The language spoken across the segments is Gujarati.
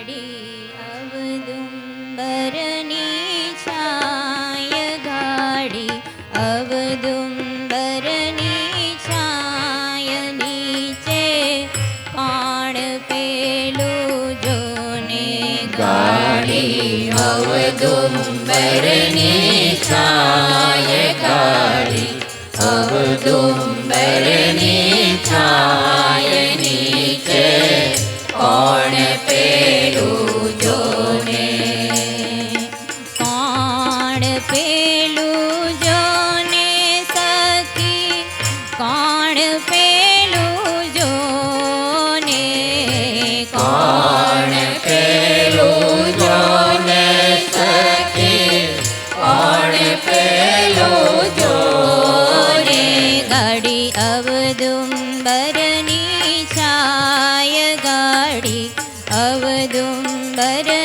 ગાડી અવદુંબરની ગાડી અવદુંબરની છાય નીચે કોણ પેલું જોને ગાડી અવદુંબરની છાય અવદુંબરની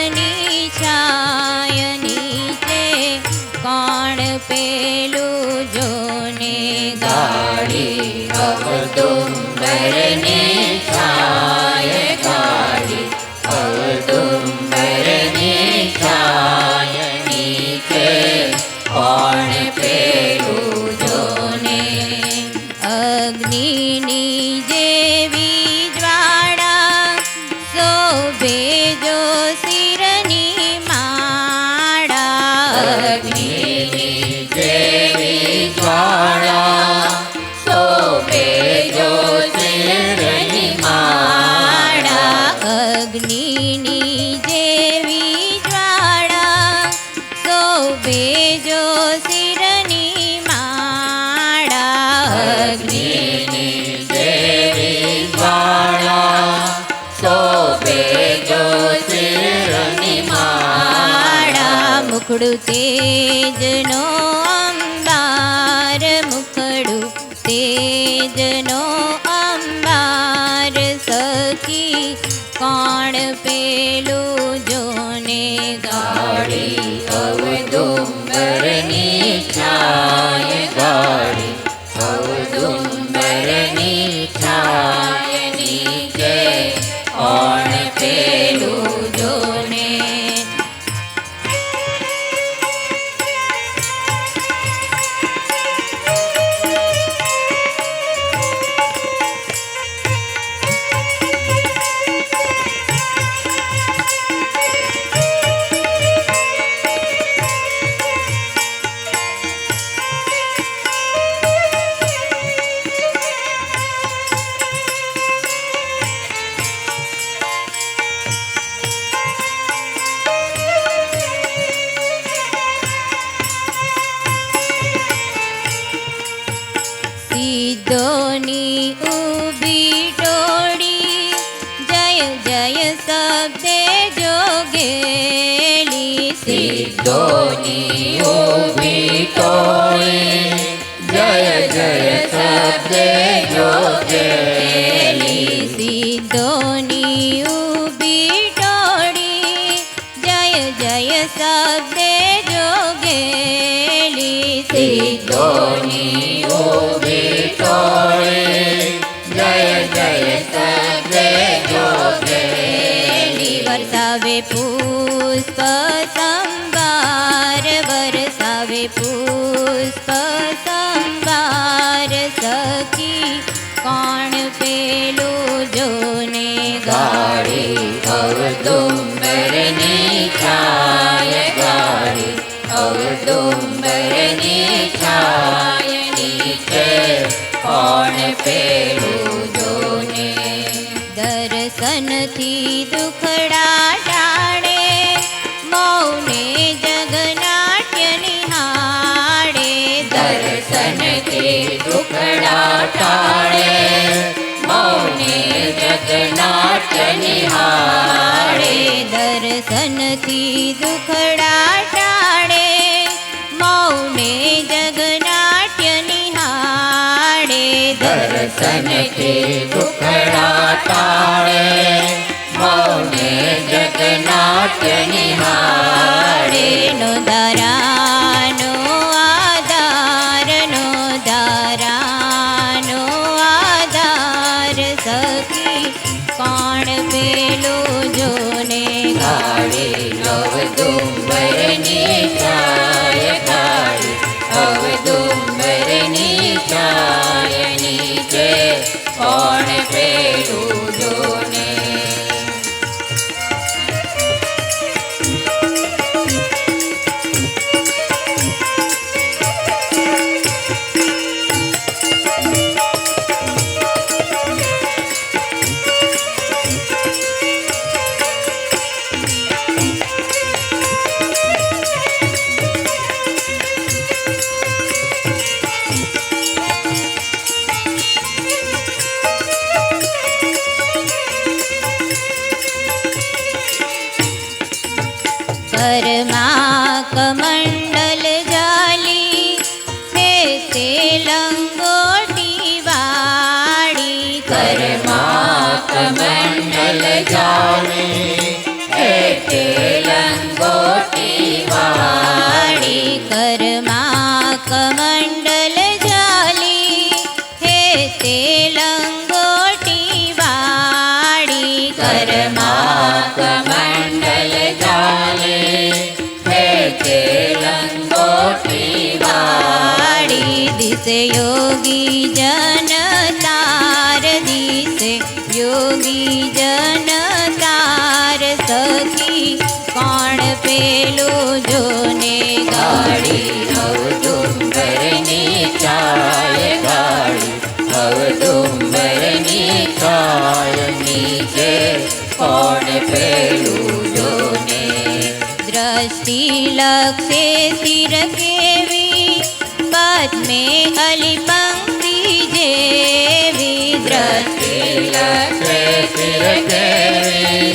અગ્નિની જેવી જ્વાળા શોભે જો શિરની માળા અગ્નિની જેવી જ્વાળા શોભે જો શિરની માળા મુખડું તેજનો અંબાર મુખડું તેજનો અંબાર સખી કોણ પેલું જોને ગાડી અવદુંબરની છાય જય જય શબ્દે જોગેલી સિદ્ધોની ઊભી ટોળી જય જય શબ્દે જોગેલી સિદ્ધોની ઊભી ટોળી જય જય શબ્દે જોગેલી સિદ્ધોની ઊભી ટોળી જય જય શબ્દે ी बर्सावे पूष पसङ्गार वर्षा वे पूष सखी काण्ण पेलो जो ने गडि દર્શનથી દુખડા ટાળે મૌને જગનાટ્ય નિહાળે. દર્શનથી દુખડા ટાળે મૌને જગનાટ્ય નિહાળે. દર્શનથી દુખડા ટાળે મૌને જગનાટ્ય નિહાળે દર્શનથી દુખડા ટાળે મૌને જગનાટ્ય નિહાળે નો દારાનો આધારનો દારાનો આધાર સખી કોણ પેલું જોને ગાડી અવદુંબરની कमण्डल जाली ते लङ्गो बाडी कर्मा कमण्डल जाल हे ते लङ्गो माडि कर्मा कमण्डल जाली कर्मा દિશે યોગી જન તાર દિશે યોગી જન તાર સખી પણ પેલું અવદુંબરની છાય ગાડી દ્રષ્ટિ લક્ષે કેવી પદ્મે અલી પંક્તિ જેવી દ્રષ્ટિ લક્ષે શિર કેવી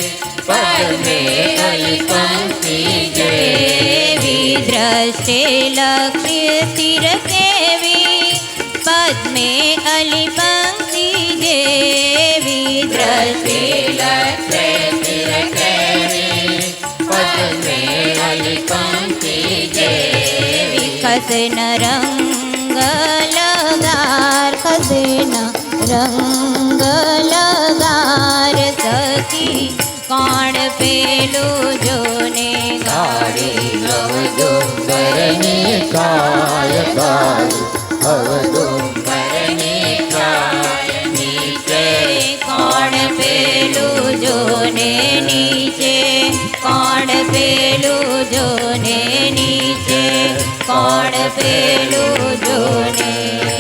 પદ્મે અલી પંક્તિ જેવી દેવી દ્રષ્ટે લક્ષ્ય સ્થિર કેવી પદ્મે અલી પંક્તિ જેવી દ્રષ્ટે લક્ષે શિર કેવી પદ્મે અલી પંક્તિ જેવી ખસન રંગ રંગ લગાર સખી કોણ પેલું જોને ગાડી અવદુંબરની છાય ગાડી અવદુંબરની છાય નીચે કોણ પેલું જોને નીચે? કોણ પેલું જોને નીચે? કોણ પેલું જોને